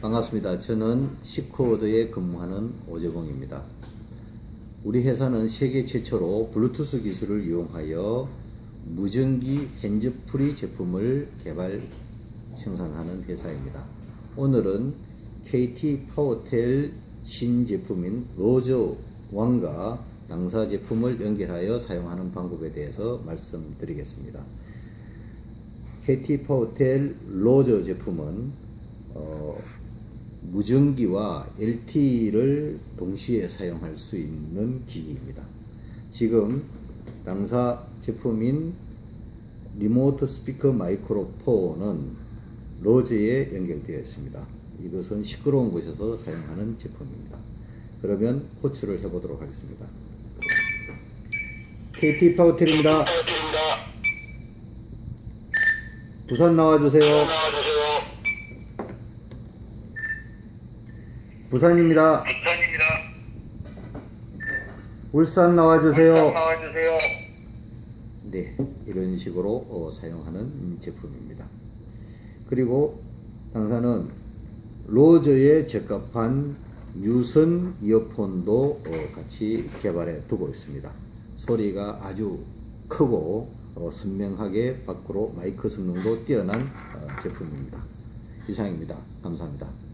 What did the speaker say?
반갑습니다. 저는 시코드에 근무하는 오재봉입니다. 우리 회사는 세계 최초로 블루투스 기술을 이용하여 무전기 핸즈프리 제품을 개발 생산하는 회사입니다. 오늘은 KT 파워텔 신제품인 로저 왕과 당사 제품을 연결하여 사용하는 방법에 대해서 말씀드리겠습니다. KT 파워텔 로저 제품은 어, 무전기와 LTE를 동시에 사용할 수 있는 기기입니다. 지금 당사 제품인 리모트 스피커 마이크로폰은 로저에 연결되어 있습니다. 이것은 시끄러운 곳에서 사용하는 제품입니다. 그러면 호출을 해보도록 하겠습니다. KT 파워텔입니다. 부산 나와주세요. 부산입니다. 부산입니다. 울산 나와주세요. 나와주세요. 네, 이런 식으로 어, 사용하는 제품입니다. 그리고 당사는 로저에 적합한 유선 이어폰도 어, 같이 개발해 두고 있습니다. 소리가 아주 크고 어, 선명하게 밖으로 마이크 성능도 뛰어난 어, 제품입니다. 이상입니다. 감사합니다.